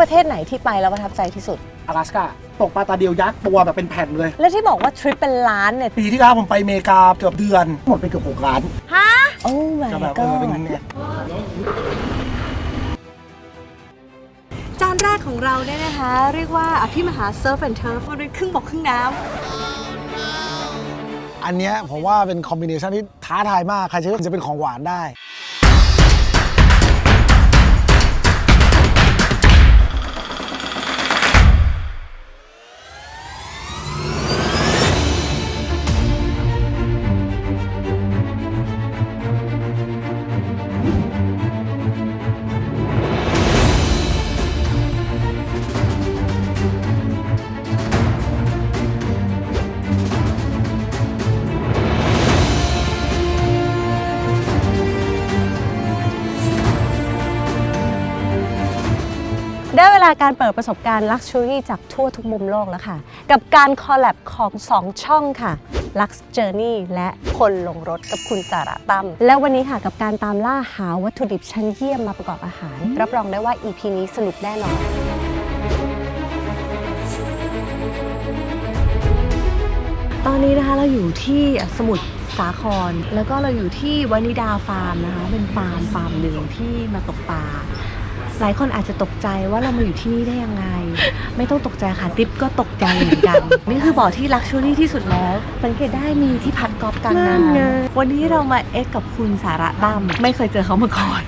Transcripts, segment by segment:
ประเทศไหนที่ไปแล้วประทับใจที่สุด阿ลาสกาตกปลาตาเดียวยักษ์ตัวแบบเป็นแผ่นเลย และที่บอกว่าทริปเป็นล้านเนี่ยปีที่แล้วผมไปเมกาเกือบเดือน หมดไปเกือบหกล้านฮะโอ้ my แบบเป็น god เงจานแรกของเราเนี่ยนะคะ เรียกว่าอภิมหาเซิร์ฟแอนด์เทิร์ฟมันเป็นครึ่งบกครึ่งน้ำอันเนี้ยผมว่าเป็นคอมบิเนชันที่ท้าทายมาก ใครจะจะเป็นของหวานได้าการเปิดประสบการณ์ Luxury จากทั่วทุกมุมโลกแล้วค่ะ กับการคอลแลบของ 2 ช่องค่ะ Lux Journey และคนลงรถกับคุณสาระตั้มและวันนี้ค่ะกับการตามล่าหาวัตถุดิบชั้นเยี่ยมมาประกอบอาหาร รับรองได้ว่า EP นี้สนุกแน่นอนตอนนี้นะคะเราอยู่ที่สมุทรสาคร แล้วก็เราอยู่ที่วานิดาฟาร์มนะคะ เป็นฟาร์มฟาร์มหนึ่งที่มาตกปลา หลายคนอาจจะตกใจว่าเรามาอยู่ที่นี่ได้ยังไง ไม่ต้องตกใจค่ะติ๊บก็ตกใจเหมือนกัน นี่คือบ่อที่ลักชัวรี่ที่สุดแล้ว สังเกตได้มีที่พักกอล์ฟกลางน้ำวันนี้เรามาเอ็กกับคุณสาระตั้มไม่เคยเจอเขามาก่อน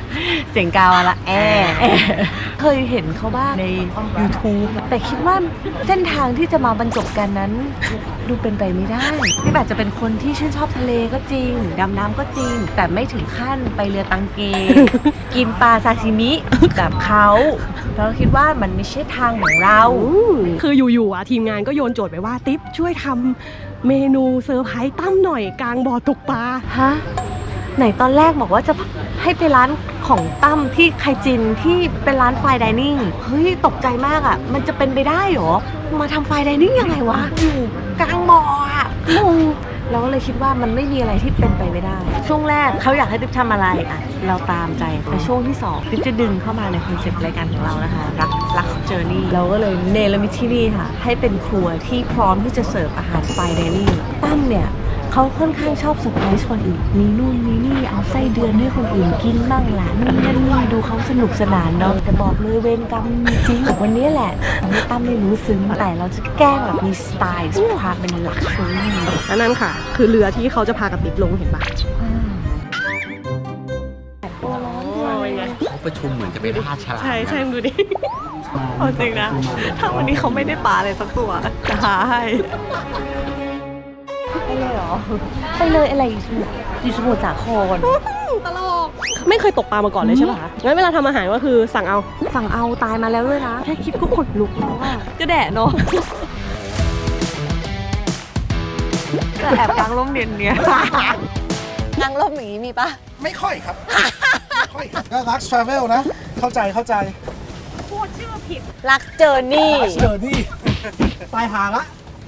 เสียงกาวอะละแอแอเคยเห็นเขาบ้างใน YouTube แต่คิดว่าเส้นทางที่จะมาบรรจบกันนั้น ดูเป็นไปไม่ได้ที่อาจจะเป็นคนที่ชื่นชอบทะเลก็จริง ดำน้ำก็จริง แต่ไม่ถึงขั้นไปเรือตังเก กินปลาซาชิมิแบบเขาเราคิดว่ามันไม่ใช่ทางของเรา คืออยู่ๆอะทีมงานก็โยนโจทย์ไปว่า ติ๊บช่วยทำเมนูเซอร์ไพรส์ตั้มหน่อยกลางบ่อตกปลา ฮะ ไหนตอนแรกบอกว่าจะให้ไปร้าน ของตั้มที่ไคจินที่เป็นร้านไฟดิเนิ่งเฮ้ยตกใจมากอะ มันจะเป็นไปได้เหรอ มาทำไฟดิเนิ่งยังไงวะอยู่กลางบ่ออะงงเราก็เลยคิดว่ามันไม่มีอะไรที่เป็นไปไม่ได้ ช่วงแรกเขาอยากให้ติ๊บทำอะไรอะเราตามใจแต่ช่วงที่สองติ๊บจะดึงเข้ามาในคอนเซ็ปต์รายการของเรานะคะรักรักเจอร์นี่เราก็เลยเนรมิตที่นี่ค่ะ ให้เป็นครัวที่พร้อมที่จะเสิร์ฟอาหารไฟดิเนิ่งตั้มเนี่ย เขาค่อนข้างชอบเซอร์ไพรส์คนอื่นมีนู่นมีนี่เอาไส้เดือนให้คนอื่นกินบ้างหลานนี่นั่นนี่ดูเขาสนุกสนานเนาะแต่บอกเลยเวรกรรมมีจริงวันนี้แหละทำให้ตั้มไม่รู้ซึ้งแต่เราจะแกล้งแบบมีสไตล์ความเป็นลักชัวรี่และนั่นค่ะ คือเรือที่เขาจะพากับติ๊บลงเห็นปะตัวร้อนเขาประชุมเหมือนจะไปล่าฉลามใช่ใช่นะมึงดูดิเอาจริงนะ ถ้าวันนี้เขาไม่ได้ปลาเลยสักตัวจะหาให้ไป เลยเหรอ ไปเลยอะไรอยู่สมุทรอยู่สมุทรสาคร ตลก ไม่เคยตกปลามาก่อนเลยใช่ปะคะงั้นเวลาทำอาหารก็คือสั่งเอาฝั่งเอาตายมาแล้วด้วยนะ แค่คิดก็ขนลุกแล้วอะก็แดดเนาะแอบกลางร่มเย็นเนี่ยกลางร่มอย่างนี้มีปะไม่ค่อยครับไม่ค่อยครับก็รักทราเวลนะ เข้าใจเข้าใจลักเจอร์นี่ เจอนี่ตายหาละ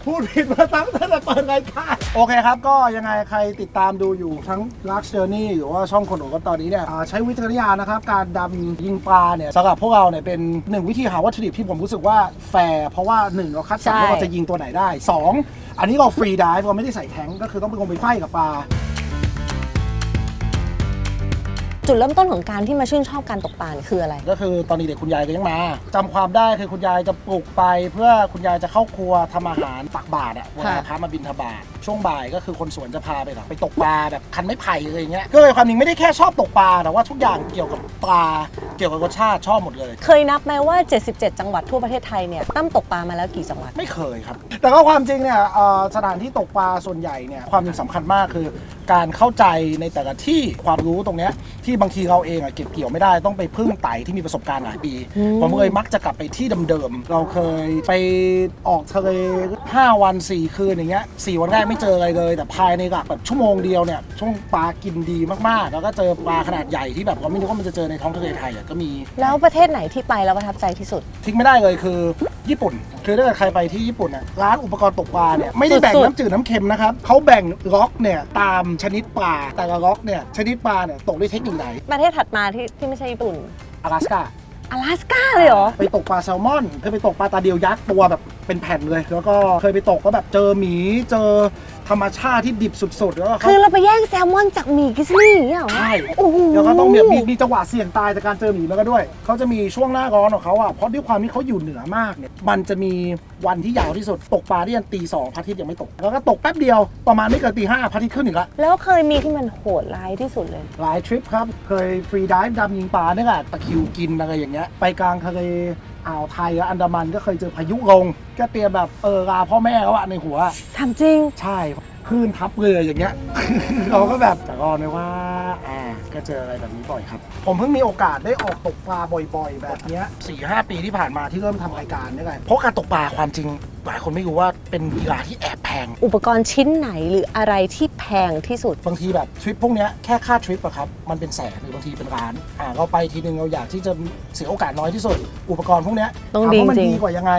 พูดผิดมาตั้งแต่เปิดรายการโอเคครับ ก็ยังไงใครติดตามดูอยู่ทั้ง Lux Journey หรือว่าช่องคนโอก็ตอนนี้เนี่ยอ่าใช้วิจารณญาณนะครับ การดำยิงปลาเนี่ยสำหรับพวกเราเนี่ยเป็นหนึ่งวิธีหาวัตถุดิบที่ผมรู้สึกว่าแฟร์เพราะว่าหนึ่งเราคัดสรรใช่ ว่าเราจะยิงตัวไหนได้สองอันนี้เราฟรีดิฟเราไม่ได้ใส่แทงก็คือต้องไปลงไปไฟกับปลา จุดเริ่มต้นของการที่มาชื่นชอบการตกปลาเนี่ยคืออะไร ก็คือตอนนี้เด็กคุณยายก็ยังมาจำความได้คือคุณยายจะปลุกไป เพื่อคุณยายจะเข้าครัวทำอาหารตักบาตรอะเวลาพระมาบิณฑบาตช่วงบ่ายก็คือคนสวนจะพาไปแบบไปตกปลาแบบคันไม้ไผ่อะไรอย่างเงี้ยก็เลยความจริงไม่ได้แค่ชอบตกปลาแต่ว่าทุกอย่างเกี่ยวกับปลาเกี่ยวกับรสชาติชอบหมดเลย เคยนับไหมว่า 77 จังหวัดทั่วประเทศไทยเนี่ยตั้มตกปลามาแล้วกี่จังหวัด ไม่เคยครับ แต่ก็ความจริงเนี่ยเอ่อสถานที่ตกปลาส่วนใหญ่เนี่ยความจริงสำคัญมากคือ การเข้าใจในแต่ละที่ความรู้ตรงเนี้ยที่บางทีเราเองอะเก็บเกี่ยวไม่ได้ต้องไปพึ่งไต่ที่มีประสบการณ์หลายปีอืมผมเลยมักจะกลับไปที่เดิมๆเราเคยไปออกทะเล5วัน 4 คืนอย่างเงี้ย4วันแรกไม่เจออะไรเลย แต่ภายในหลักแบบชั่วโมงเดียวเนี่ยช่วงปลากินดีมากๆ แล้วก็เจอปลาขนาดใหญ่ที่แบบเราไม่รู้ว่ามันจะเจอในท้องทะเลไทยอะก็มี แล้วประเทศไหนที่ไปแล้วประทับใจที่สุด ทิ้งไม่ได้เลยคือญี่ปุ่น คือถ้าเกิดใครไปที่ญี่ปุ่นน่ะร้านอุปกรณ์ตกปลาเนี่ยไม่ได้แบ่งสุดๆ น้ำจืดน้ำเค็มนะครับเขาแบ่งล็อกเนี่ยตามชนิดปลาแต่ละล็อกเนี่ยชนิดปลาเนี่ยตกด้วยเทคนิคไหนประเทศถัดมาที่ที่ไม่ใช่ญี่ปุ่น 阿拉斯加 อลาสกาเลยเหรอ ไปตกปลาแซลมอนเคยไปตกปลาตาเดียวยักษ์ตัวแบบเป็นแผ่นเลย แล้วก็เคยไปตกก็แบบเจอหมีเจอ ธรรมชาติที่ดิบสุดๆแล้วก็เขาคือเราไปแย่งแซลมอนจากหมีกิสลี่อย่างเงี้ยเหรอใช่โอ้โหแล้วก็ต้องมีมีมีจังหวะเสี่ยงตายจากการเจอหมีแล้วก็ด้วย เขาจะมีช่วงหน้าร้อนของเขาอะเพราะด้วยความที่เขาอยู่เหนือมากเนี่ยมันจะมีวันที่ยาวที่สุดตกปลาที่ยันตีสองพระอาทิตย์ยังไม่ตก แล้วก็ตกแป๊บเดียวประมาณไม่เกินตีห้าพระอาทิตย์ขึ้นอีกละแล้วเคยมีที่มันโหดร้ายที่สุดเลย หลายทริปครับเคยฟรีดิฟดำยิงปลาเนี่ยแหละตะคริวกินอะไรอย่างเงี้ยไปกลางทะเล อ่าวไทยกับอันดามันก็เคยเจอพายุลง ก็เตรียมแบบเออลาพ่อแม่เขาอะในหัวทำจริง ใช่คลื่นทับเรืออย่างเงี้ย เราก็แบบแต่ก็ไม่ว่าอ่าก็เจออะไรแบบนี้บ่อยครับ ผมเพิ่งมีโอกาสได้ออกตกปลาบ่อยๆ แบบเนี้ยสี่ห้าปีที่ผ่านมาที่เริ่มทำรายการนี่แหละเพราะการตกปลาความจริง หลายคนไม่รู้ว่าเป็นกีฬาที่แอบแพง อุปกรณ์ชิ้นไหนหรืออะไรที่แพงที่สุด บางทีแบบทริปพวกเนี้ยแค่ค่าทริปอะครับมันเป็นแสนหรือบางทีเป็นล้านอ่าเราไปทีนึงเราอยากที่จะเสียโอกาสน้อยที่สุด อุปกรณ์พวกเนี้ยต้องถามดีว่ามัจริง ดีกว่ายังไง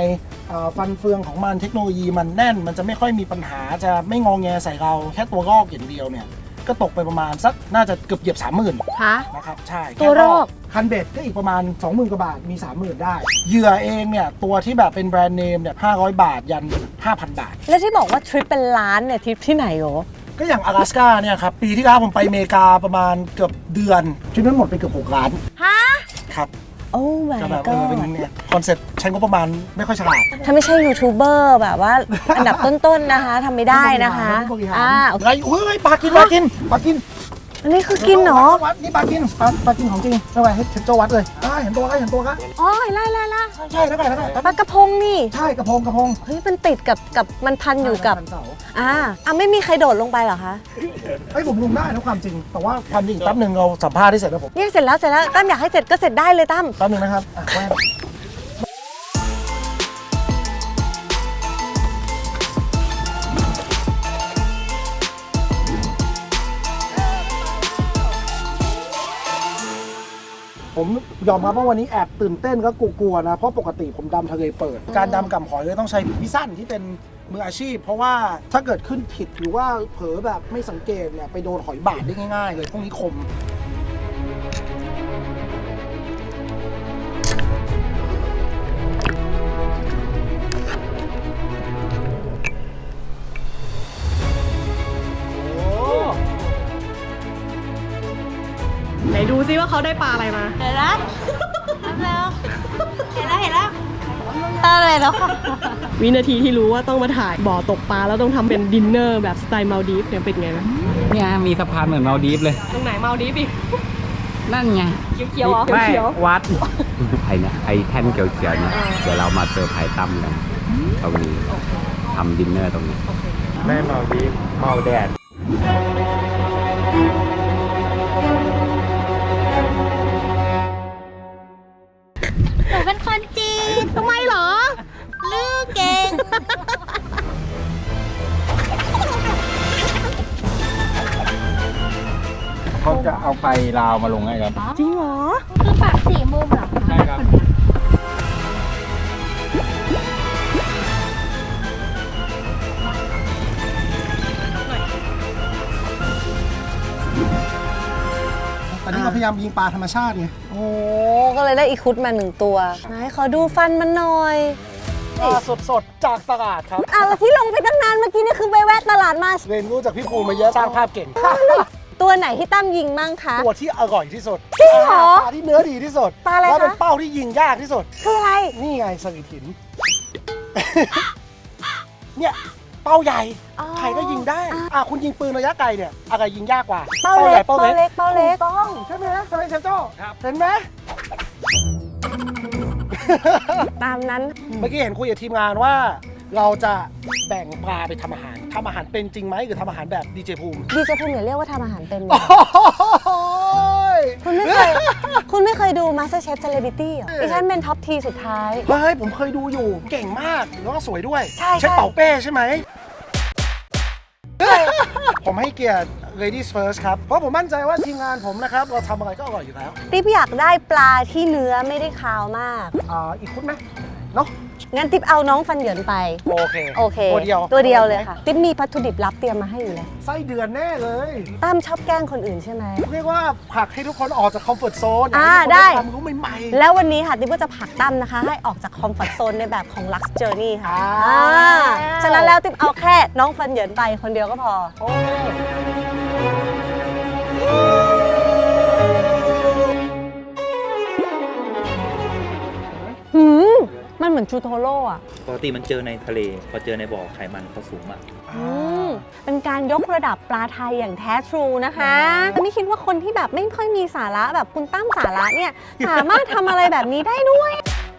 เอ่อฟันเฟืองของมันเทคโนโลยีมันแน่น มันจะไม่ค่อยมีปัญหาจะไม่งองแงใส่เราแค่ตัวรอกอย่างเดียวเนี่ย ก็ตกไปประมาณสักน่าจะเกือบเหยียบ 30,000 คะ นะครับใช่ตัวโรค คันเบ็ดก็อีกประมาณ 20,000กว่าบาทมี 30,000 ได้ เหยื่อเองเนี่ย ตัวที่แบบเป็นแบรนด์เนมเนี่ย500 บาทยัน 5,000 บาท แล้วที่บอกว่าทริปเป็นล้านเนี่ยทริปที่ไหนโหก็อย่างอลาสกาเนี่ยครับ ปีที่แล้วผมไปอเมริกาประมาณเกือบเดือนทรินั้นหมดไปเกือบ 6 ล้านฮะ ครับ โอ้ my ก็แบบเออเป็น god เนี่ยคอนเซ็ปต์ใช้งบประมาณไม่ค่อยฉลาด ถ้าไม่ใช่ยูทูบเบอร์แบบว่า อันดับต้นๆนะคะทำไม่ได้นะคะผู้บริหารอ่าไงเฮ้ยปลากินปลากินปลากิน อันนี้คือกินเหรอวัดนี่ปลากินปลาปลากินของจริงไม่ไหวให้เจ้าวัดเลยอ่าเห็นตัวก็เห็นตัวก็อ๋อไล่ไล่ไล่ใช่ใช่แล้วไงแล้วไงปลากระพงนี่ ใช่กระพงกระพงเฮ้ยมันติดกับกับมันพันอยู่กับเสาอ่าอะไม่มีใครโดดลงไปเหรอคะเอ้ยผมลงได้นะความจริง แต่ว่าความจริงแป๊บหนึ่งเราสัมภาษณ์ที่เสร็จแล้วผมเนี่ยเสร็จแล้วเสร็จแล้วตั้มอยากให้เสร็จก็เสร็จได้เลยตั้มแป๊บหนึ่งนะครับอะแว่น ผมยอมรับว่าวันนี้แอบตื่นเต้นก็กลัวๆนะ เพราะปกติผมดำทะเลเปิด การดำกับหอยเลยต้องใช้พิสั้นที่เป็นมืออาชีพ เพราะว่าถ้าเกิดขึ้นผิดหรือว่าเผลอแบบไม่สังเกตเนี่ยไปโดนหอยบาดได้ง่ายๆเลยพวกนี้คม ว่าเขาได้ปลาอะไรมา เห็นแล้วแล้วเห็นแล้วเห็นแล้วอะไรแล้วค่ะ วินาทีที่รู้ว่าต้องมาถ่ายบ่อตกปลาแล้วต้องทำเป็นดินเนอร์แบบสไตล์มาลดีฟเนี่ยเป็นไงนะเนี่ยมีสะพานเหมือนมาลดีฟเลย ตรงไหนมาลดีฟอีก นั่นไงเขียวๆเหรอไม่เขียววัดไอ้เนี่ยไอ้แท่นเขียวๆเนี่ยเดี๋ยวเรามาเซอร์ไพรส์ตั้มกันตรงนี้ทำดินเนอร์ตรงนี้ไม่เมาดีฟเมาแดด จะเอาไปลาวมาลงให้ครับ จริงเหรอ คือปากสี่มุมเหรอคะใช่ครับตอนนี้เราพยายามยิงปลาธรรมชาติไง โอ้ก็เลยได้อีคุดมาหนึ่งตัว ไหนขอดูฟันมันหน่อยปลาสดๆ จากตลาดครับ อะแล้วที่ลงไปตั้งนานเมื่อกี้นี่คือไปแวะตลาดมา เรียนรู้จากพี่ภูมิมาเยอะสร้างภาพเก่ง ตัวไหนที่ตั้มยิงมั่งคะ ตัวที่อร่อยที่สุดจริงเหรอปลาที่เนื้อดีที่สุดปลาอะไรคะ แล้วเป็นเป้าที่ยิงยากที่สุด คืออะไร นี่ไงสลิดหิน เนี่ยเป้าใหญ่อ๋อใครก็ยิงได้ อะคุณยิงปืนระยะไกลเนี่ยอะไรยิงยากกว่าเป้าเล็กเป้าเป้าใหญ่เล็กเป้าเล็ก ถูต้องใช่ไหมใช่ไหมเชฟโจ้เห็นไหม ตามนั้น เมื่อกี้เห็นคุยกับทีมงานว่า เราจะแบ่งปลาไปทำอาหารทำอาหารเป็นจริงไหมหรือทำอาหารแบบดีเจภูมิดีเจภูมิอย่าเรียกว่าทำอาหารเป็นโอ้นะยคุณไม่เคย คุณไม่เคยดู MasterChef Celebrity เหรอดิฉันเป็นท็อปทีสุดท้าย เฮ้ยผมเคยดูอยู่ เก่งมากแล้วก็สวยด้วยใช่เชฟใช่ เป่าเป้ใช่ไหม ผมให้เกียรติ ladies first ครับ เพราะผมมั่นใจว่าทีมงานผมนะครับ เราทำอะไรก็อร่อยอยู่แล้ว ติ๊บอยากได้ปลาที่เนื้อไม่ได้คาวมาก อ่าอีกคุดไหมเนาะ งั้นติ๊บเอาน้องฟันเหยินไป โอเคโอเค ตัวเดียวตัวเดียวเลยค่ะ ติ๊บมีวัตถุดิบลับเตรียมมาให้อยู่แล้วไส้เดือนแน่เลยตั้มชอบแกล้งคนอื่นใช่ไหม เรียกว่าผลักให้ทุกคนออกจากคอมฟอร์ทโซนอ่าให้ทุกคนได้ทำรู้ใหม่ๆ แล้ววันนี้ค่ะติ๊บก็จะผลักตั้มนะคะ ให้ออกจากคอมฟอร์ทโซนในแบบของ Lux Journey ค่ะอ่าอ่าฉะนั้นแล้วติ๊บเอาแค่น้องฟันเหยินไปคนเดียวก็พอโอ้หื มมันเหมือนชูโทโร่อะปกติมันเจอในทะเล พอเจอในบ่อไขมันเขาสูงมาก อืมเป็นการยกระดับปลาไทยอย่างแท้ทรูนะคะไม่คิดว่าคนที่แบบไม่ค่อยมีสาระแบบคุณตั้มสาระเนี่ย สามารถทำอะไรแบบนี้ได้ด้วย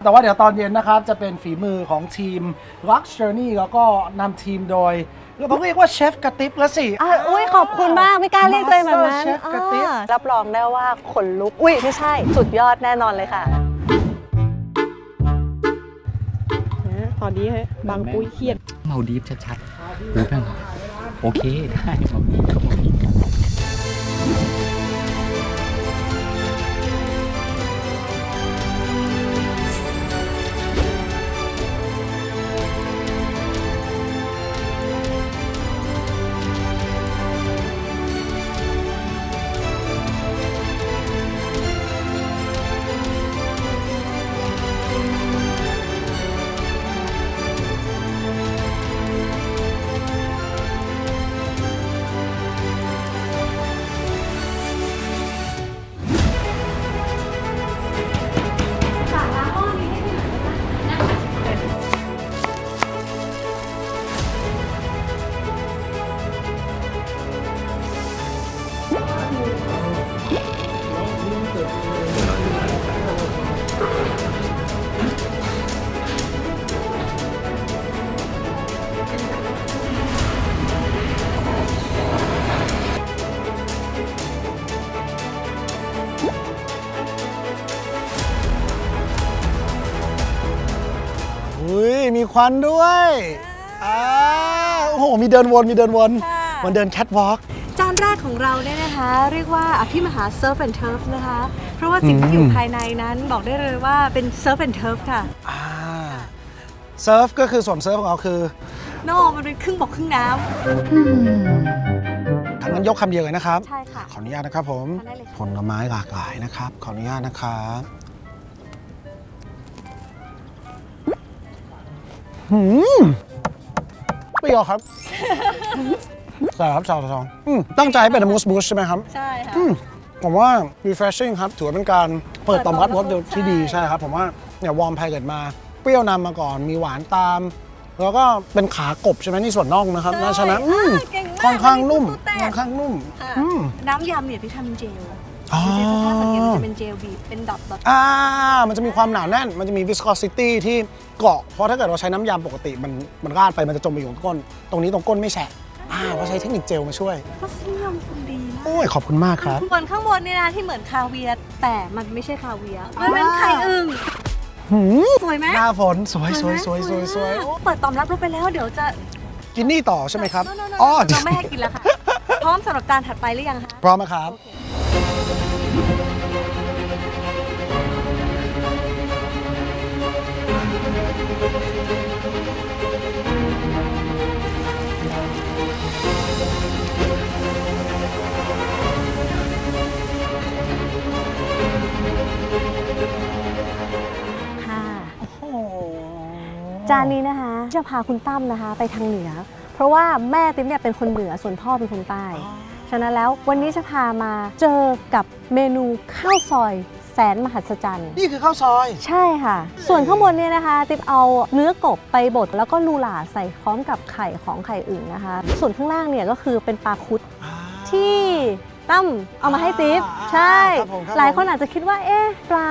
แต่ว่าเดี๋ยวตอนเย็นนะครับ จะเป็นฝีมือของทีม Lux Journey แล้วก็นำทีมโดย เราต้องเรียกว่าเชฟกระติบแล้วสิ อะอุ้ยขอบคุณมากไม่กล้าเรียกตัวเองแบบนั้น Master Chef กระติ๊บ อ่ารับรองได้ว่าขนลุก อุ้ยไม่ใช่ สุดยอดแน่นอนเลยค่ะ ตอนนี้บางปุ้ยเครียดเมาดีฟชัดๆดูกันโอเคได้เมาดีฟก็เมาดีฟ วันด้วยอ่าโอ้โห มีเดินวนมีเดินวนมันเดินแคทวอล์ก จานแรกของเราเนี่ยนะคะ เรียกว่าอภิมหา Surf and Turf นะคะ เพราะว่าสิ่งที่อยู่ภายในนั้นบอกได้เลยว่าเป็น Surf and Turf ค่ะอ่าเซิร์ฟก็คือส่วนเซิร์ฟของเราคือโนมันเป็นครึ่งบกครึ่งน้ทางนั้นยกคำเดียวเลยนะครับำใช่ค่ะ ขออนุญาตนะครับผมทานได้เลยค่ะ ผลไม้หลากหลายนะครับ ขออนุญาตนะครับ หืมเปรี้ยวครับใช่ครับสาวสองอืมตั้งใจให้เป็นมูสบูชใช่ไหมครับ ใช่ค่ะ อืมผมว่า refreshing ครับ ถือว่าเป็นการเปิดต่อมรับรสที่ดีใช่ครับ ผมว่าเนี่ยวอร์มไพเกิดมา เปรี้ยวนำมาก่อน มีหวานตาม แล้วก็เป็นขากบใช่ไหมนี่ส่วนน่องนะครับน่าชนะอืมเก่งมากค่อนข้างนุ่มวันนี้ค่อนข้างนุ่มค่ะอืม น้ำยำเนี่ยพี่ทำเจล อ๋อจริงๆถ้าสังเกตมันจะเป็นเจลบีบเป็นดอทดอท อ่า มันจะมีความหนาแน่น มันจะมี viscosity ที่เกาะ เพราะถ้าเกิดเราใช้น้ำยำปกติมันมันราดไปมันจะจมไปอยู่ตรงก้น ตรงนี้ตรงก้นไม่แฉะอ่าเราใช้เทคนิคเจลมาช่วย ก็เสี่ยมคุณดีมาก โอ้ย ขอบคุณมากครับ ส่วนข้างบนเนี่ยนะที่เหมือนคาเวียร์แต่มันไม่ใช่คาเวียร์มันเป็นไข่อึ่งหืมสวยไหมหน้าฝนสวยสวยไหมสวยสวยสวยมากเปิดตอมรับรถไปแล้วเดี๋ยวจะกินนี่ต่อใช่ไหมครับโน่ๆๆอ๋อ เราไม่ให้กินแล้วค่ะ พร้อมสำหรับจานถัดไปหรือยังคะ พร้อมนะครับค่ จานนี้นะคะจะพาคุณตั้มนะคะ ไปทางเหนือ เพราะว่าแม่ติ๊มเนี่ยเป็นคนเหนือส่วนพ่อเป็นคนใต้ฉะนั้นแล้ววันนี้จะพามาเจอกับเมนูข้าวซอยแสนมหัศจรรย์ นี่คือข้าวซอย ใช่ค่ะ ส่วนข้างบนเนี่ยนะคะ ติ๊บเอาเนื้อกบไปบดแล้วก็ลูหลาใส่พร้อมกับไข่ของไข่อื่นนะคะ ส่วนข้างล่างเนี่ยก็คือเป็นปลาคุดที่ ตั้มเอามาให้ติ๊บอ่าใช่ ครับผมครับหลายคนอาจจะคิดว่าเอ๊ะปลา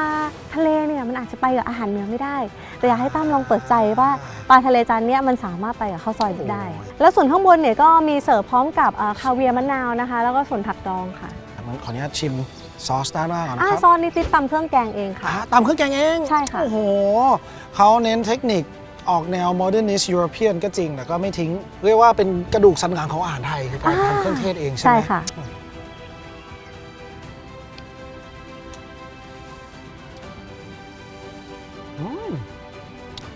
ทะเลเนี่ยมันอาจจะไปกับอาหารเหนือไม่ได้ แต่อยากให้ตั้มลองเปิดใจว่าปลาทะเลจานเนี้ยมันสามารถไปกับข้าวซอยได้ แล้วส่วนข้างบนเนี่ยก็มีเสิร์ฟพร้อมกับเอ่อคาเวียร์มะนาวนะคะ แล้วก็ส่วนผักดองค่ะงั้นขออนุญาตชิมซอสด้านหน้าก่อนนะอ่าครับซอสนี่ติ๊บตำเครื่องแกงเองค่ะ อ่าตามเครื่องแกงเองใช่ค่ะ โอ้โหเขาเน้นเทคนิคออกแนว modernist European ก็จริง แต่ก็ไม่ทิ้ง เรียกว่าเป็นกระดูกสันหลังของอาหารไทยคือการอ่าทำเครื่องเทศเองใช่ใช่ไหม ค่ะ อืม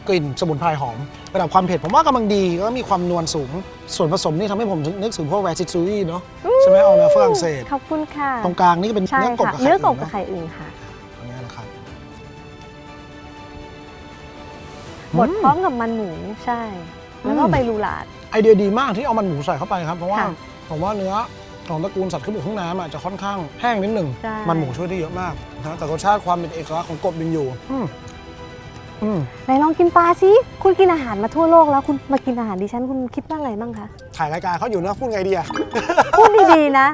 กลิ่นสมุนไพรหอม ระดับความเผ็ดผมว่ากำลังดีแล้วก็มีความนวลสูง ส่วนผสมนี่ทำให้ผมนึกถึงพวกแวร์ซิซูรี่เนาะใช่ไหมเอาแนวฝรั่งเศส ขอบคุณค่ะตรงกลางนี่ก็เป็นใช่เนื้อกบค่ะกับไข่เนื้อกบงกับไข่อื่นค่ะอันนี้นะครับ บดพร้อมกับมันหมูใช่ แล้วก็อืม ใบลูลาด ไอเดียดีมากที่เอามันหมูใส่เข้าไปครับ เพราะว่าค่ะผมว่าเนื้อของตระกูลสัตว์ขึ้นบกข้างน้ำอะจะค่อนข้างแห้งนิดหนึ่ง ใช่ มันหมูช่วยได้เยอะมากนะแต่รสชาติความเป็นเอกลักษณ์ของกบยังอยู่อืม อืม ไหนลองกินปลาสิคุณกินอาหารมาทั่วโลกแล้วคุณมากินอาหารดิฉันคุณคิดว่าไงบ้างคะ ถ่ายรายการเขาอยู่นะพูดไงดีอะ พูดดีๆนะ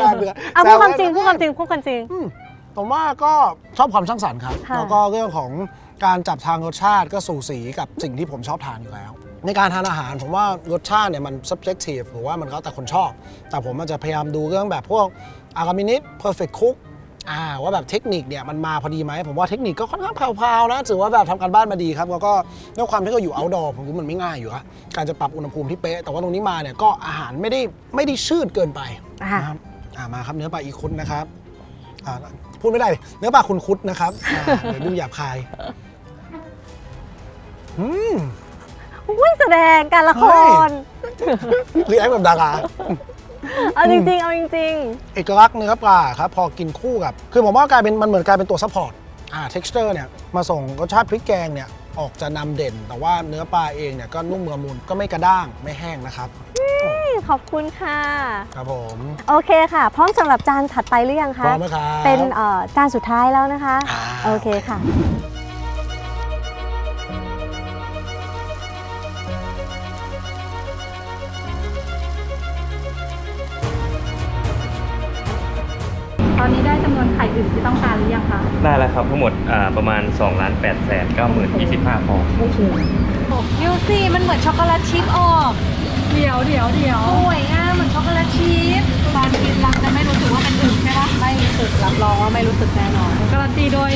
น่าเบื่อเอาพูดความแซจริงเล่นพูดความจริงพูดความจริง อืมผมว่าก็ชอบความสร้างสรรค์ครับ ค่ะ แล้วก็เรื่องของการจับทางรสชาติก็สู่สีกับสิ่งที่ผมชอบทานอยู่แล้ว ในการทานอาหารผมว่ารสชาติเนี่ยมัน subjective หรือว่ามันก็แต่คนชอบ แต่ผมอาจจะพยายามดูเรื่องแบบพวกอากามินิ perfect cook อ่าว่าแบบเทคนิคเนี่ยมันมาพอดีไหมผมว่าเทคนิคก็ค่อนข้างแพรวๆนะถือว่าแบบทำการบ้านมาดีครับแล้วก็ด้วยความที่เราอยู่ outdoor ผมว่ามันไม่ง่ายอยู่ละการจะปรับอุณหภูมิที่เป๊ะแต่ว่าตรงนี้มาเนี่ยก็อาหารไม่ได้ไม่ได้ชืดเกินไปอะนะครับอ่ามาครับเนื้อปลาอีคุดนะครับอ่าพูดไม่ได้ดิเนื้อปลาคุณคุดนะครับอ่าเดี๋ยวดูหยาบคายอืม อุ้ยแสดงการละคเฮ้ยรรีแอคแบบดารา เอาจริงๆ เอาจริง เอกลักษณ์เนื้อปลาครับพอกินคู่กับ คือผมว่ากลายเป็นมันเหมือนกลายเป็นตัวซัพพอร์ตอ่า texture เนี่ยมาส่งรสชาติพริกแกงเนี่ยออกจะนำเด่น แต่ว่าเนื้อปลาเองเนี่ยก็นุ่มละมุนก็ไม่กระด้างไม่แห้งนะครับ ๆ ขอบคุณค่ะ ครับผมโอเคค่ะ พร้อมสำหรับจานถัดไปหรือยังพคะ ร้อมไหมครับเป็นเอ่อจานสุดท้ายแล้วนะคะอ่าโอเคค่ะ คะได้แล้วครับทั้งหมดอ่าประมาณ2ล้าน8แสน9หมื่น25ฟองยูซี่มันเหมือนช็อกโกแลตชิพออกเดี๋ยวเดี๋ยวเดี๋ยวสวยงามเหมือนช็อกโกแลตชีสตอนกินเราจะไม่รู้สึกว่าเป็นอึ่งใช่ปะไม่รู้สึกรับรองว่าไม่รู้สึกแน่นอนการันตีโดย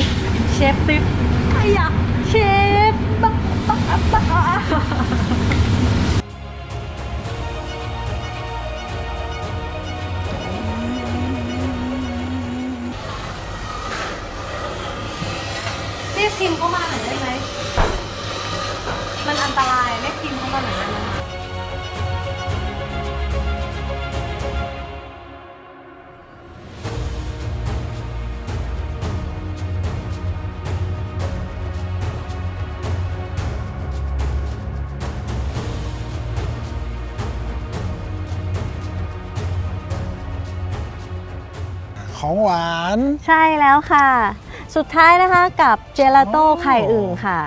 เชฟติ๊บไอ้ยะเชฟ ใช่แล้วค่ะ สุดท้ายนะคะกับเจลาโต้โอ้ไข่อึ่งค่ะ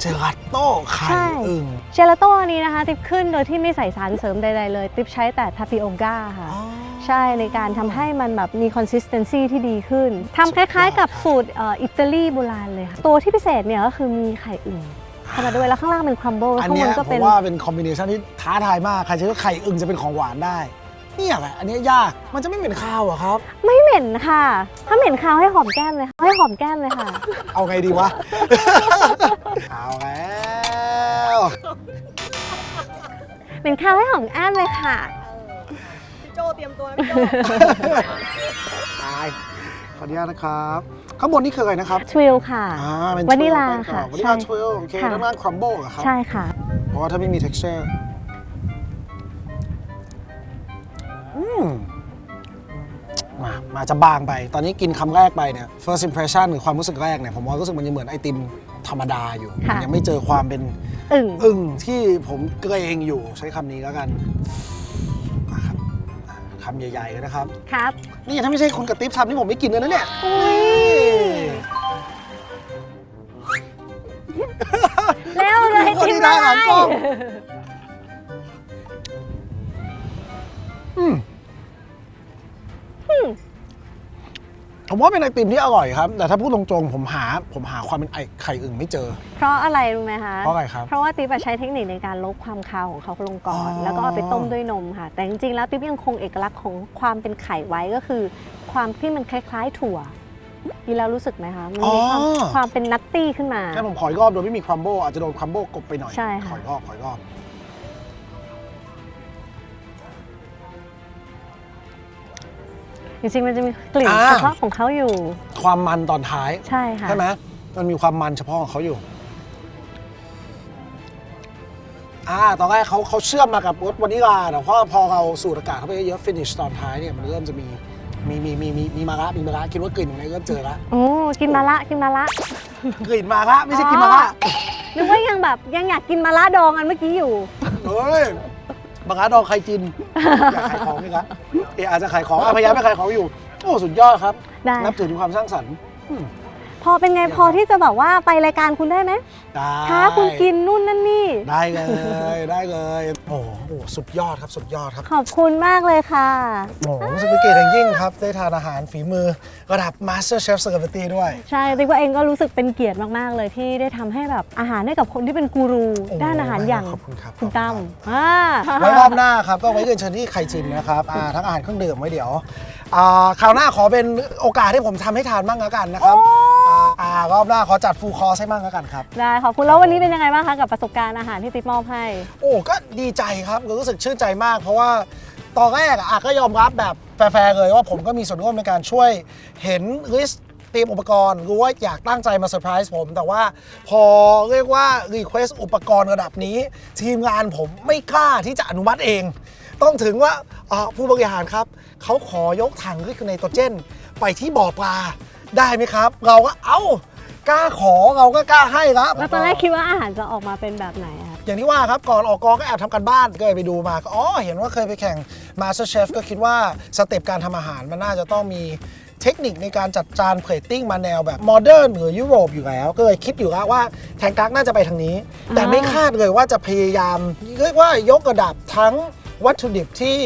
เจลาโต้ไข่ใช่อึ่งเจลาโต้อันนี้นะคะ ติ๊บขึ้นโดยที่ไม่ใส่สารเสริมใดๆเลย ติ๊บใช้แต่ทาปิโอก้าค่ะอ๋อใช่ในการทำให้มันแบบมี consistency ที่ดีขึ้นทำคล้ายๆ กับสูตรเอ่ออิตาลีโบราณเลยค่ะ ตัวที่พิเศษเนี่ยก็คือมีไข่อึ่งเข้ามาด้วยแล้วข้างล่างเป็นครัมเบิลอันข้างบเนี้ยนก็ผเป็มนว่าเป็นคอมบิเนชันที่ท้าทายมาก ใครจะว่าไข่อึ่งจะเป็นของหวานได้ เนี่ยแหละอันเนี้ยยากมันจะไม่เหม็นข้าวเหรอครับ ไม่เหม็นค่ะ ถ้าเหม็นคาวให้หอมแก้มเลยค่ะให้หอมแก้มเลยค่ะ เอาไงดีวะ เอาแล้วเหม็นคาวให้หอมแก้มเลยค่ะโจเตรียมตัวพี่โจ ตายขออนุญาตนะครับ ข้างบนนี่คืออะไรนะครับทวิลค่ะ อ่าเป็นวานิลาแป้งกรอบค่ะวานิลาใช่ ทวิลโอเคค่ะ ด้านล่างครัมเบิลเหรอครับใช่ค่ะ เพราะว่าถ้าไม่มี texture มมามาจะบางไป ตอนนี้กินคำแรกไปเนี่ย first impression หรือความรู้สึกแรกเนี่ยผมว่ารู้สึกมันยังเหมือนไอติมธรรมดาอยู่ค่ะ มันยังไม่เจอความเป็นอึ่งอึ่งที่ผมเกรงอยู่ใช้คำนี้แล้วกันมาครับอ่าคำใหญ่ๆเลยนะครับ ครับ นี่ถ้าไม่ใช่คุณกระติ๊บทำนี่ผมไม่กินเลยนะเนี่ยแล้วเลยคนกินที่อะได้หไรลังกล้องอืม ผมว่าเป็นไอติมที่อร่อยครับ แต่ถ้าพูดตรงๆผมหา ผมหาความเป็นไอไข่อึ่งไม่เจอ เพราะอะไรรู้ไหมคะเพราะอะไรครับ เพราะว่าติ๊บอะใช้เทคนิคในการลบความคาวของเขาลงก่อน อ๋อ แล้วก็เอาไปต้มด้วยนมค่ะ แต่จริงๆแล้วติ๊บยังคงเอกลักษณ์ของความเป็นไข่ไว้ก็คือ ความที่มันคล้ายๆถั่วกินแล้วรู้สึกไหมคะมันมีความความเป็นนัตตี้ขึ้นมางั้นผมขออีกรอบโดยไม่มีครัมโบอาจจะโดนครัมโบกบไปหน่อยใช่ค่ะ ขออีกรอบขออีกรอบ จริงๆมันจะมีกลิ่นอ่า เฉพาะของเขาอยู่ ความมันตอนท้ายใช่ค่ะ ใช่ไหมมันมีความมันเฉพาะของเขาอยู่ อ่า ตอนแรกเขาเขาเชื่อมมากับรสวานิลาแต่พอพอเราสูดอากาศเข้าไปเยอะฟินิชตอนท้ายเนี่ยมันเริ่มจะมีมีมีมีมีมีมาระมีมาระคิดว่ากลิ่นยังไงก็เจอละโอ้กินมาละกินมาละ กลิ่นมาระไม่ใช่กินมาระนึกว่ายังแบบยังอยากกินมาละดองอันเมื่อกี้อยู่เฮ้ย มาระดองใครจิน อยากขายของนี่ครับเอออาจจะขายของอะพยายามไม่ขายของอยู่ โอ้ สุดยอดครับ ได้นับถือถึงความสร้างสรรค์ พอเป็นไงพอที่จะแบบว่าไปรายการคุณได้ไหมได้ท้าคุณกินนู่นนั่นนี่ ได้เลยได้เลยโอ้โหสุดยอดครับสุดยอดครับขอบคุณมากเลยค่ะโอ้โหรู้สึกเป็นเกียรติอย่างยิ่งครับ ได้ทานอาหารฝีมือระดับ Master Chef Celebrity ด้วย ใช่ติ๊กว่าเองก็รู้สึกเป็นเกียรติมาก ๆ เลยที่ได้ทำให้แบบอาหารให้กับคนที่เป็นกูรู โอ้ด้านอาหารอย่างขอบคุณครับคุณตั้มอ่า ไว้รอบหน้าครับ ก็ไว้เรียนเชิญที่ไคจินนะครับอ่าทั้งอาหารเครื่องดื่มไว้เดี๋ยวอ่าคราวหน้าขอเป็นโอกาสที่ผมทำให้ทานบ้างแล้วกันนะครับ อ่าอ่ารอบหน้าขอจัดฟูลคอร์สให้บ้างแล้วกันครับ ได้ขอบคุณแล้ววันนี้เป็นยังไงบ้างคะกับประสบการณ์อาหารที่ติ๊กมอบให้ โอ้ก็ดีใจครับรู้สึกชื่นใจมาก เพราะว่าตอนแรกอะอะก็ยอมรับแบบแฟร์ๆเลยว่าผมก็มีส่วนร่วมในการช่วยเห็นลิสต์เตรียมอุปกรณ์รู้ว่าอยากตั้งใจมาเซอร์ไพรส์ผม แต่ว่าพอเรียกว่ารีเควสอุปกรณ์ระดับนี้ ทีมงานผมไม่กล้าที่จะอนุมัติเอง ต้องถึงว่าอ่าผู้บริหารครับ เขาขอยกถังลิกไนโตรเจน ไปที่บ่อปลา ได้ไหมครับ เราก็เอ้ากล้าขอเราก็กล้าให้ครับแล้วตอนแรกคิดว่าอาหารจะออกมาเป็นแบบไหนอะคะอย่างที่ว่าครับก่อนออกกองก็แอบทำกันบ้านก็เลยไปดูมาก็อ๋อเห็นว่าเคยไปแข่ง Master Chef ก็คิดว่าสเต็ปการทำอาหารมันน่าจะต้องมีเทคนิคในการจัดจานเพลตติ้งมาแนวแบบโมเดิร์นหรือยุโรปอยู่แล้ว ก็เลยคิดอยู่แล้วว่าแทงกักน่าจะไปทางนี้ แต่ไม่คาดเลยว่าจะพยายามเรียกว่ายกระดับทั้งวัตถุดิบที่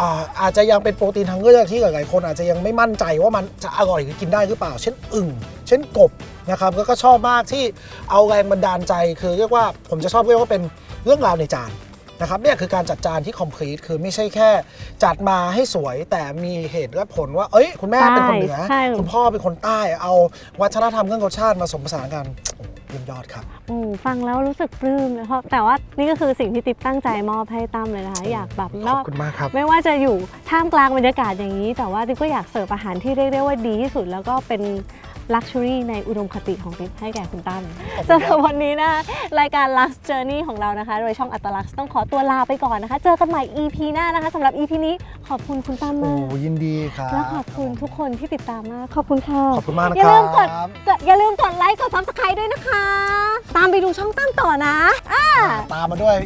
อ่าอาจจะยังเป็นโปรตีนทางเลือกที่หลายๆคนอาจจะยังไม่มั่นใจว่ามันจะอร่อยหรือกินได้หรือเปล่า เช่นอึ่งเช่นกบนะครับแล้วก็ชอบมากที่เอาแรงบันดาลใจ คือเรียกว่าผมจะชอบเรียกว่าเป็นเรื่องราวในจานนะครับเนี่ยคือการจัดจานที่ complete คือไม่ใช่แค่ จัดมาให้สวยแต่มีเหตุและผลว่า เอ้ย คุณแม่เป็นคนเหนือใช่คุณพ่อเป็นคนใต้เอาวัฒนธรรมเครื่องรสชาติมาสมผสานกัน โอ้เยี่ยมยอดครับอืมฟังแล้วรู้สึกปลื้มเลยเพราะแต่ว่านี่ก็คือสิ่งที่ติ๊บตั้งใจมอบให้ตั้มเลยนะคะ อยากแบบขนออบกคุณมากครับ ไม่ว่าจะอยู่ท่ามกลางบรรยากาศอย่างนี้ แต่ว่าติ๊บก็อยากเสิร์ฟอาหารที่เรียกได้ว่าดีที่สุดแล้วก็เป็น ลักชัวรี่ในอุดมคติของติ๊บให้แก่คุณตั้มขอบคุณครับสำหรับวันนี้นะรายการ Lux Journey ของเรานะคะ โดยช่องอัตลักษณ์ต้องขอตัวลาไปก่อนนะคะ เจอกันใหม่ EP หน้านะคะสำหรับ EP นี้ขอบคุณคุณตั้มโอ้มากยินดีครับ และขอบคุณทุกคนที่ติดตามมากขอบคุณค่ะขอบคุณมากนะอย่าคลืรัมกดบกดอย่าลืมกดไลค์กดซับสไครต์ด้วยนะคะ ตามไปดูช่องตั้มต่อนะอ่า ตามมาด้วย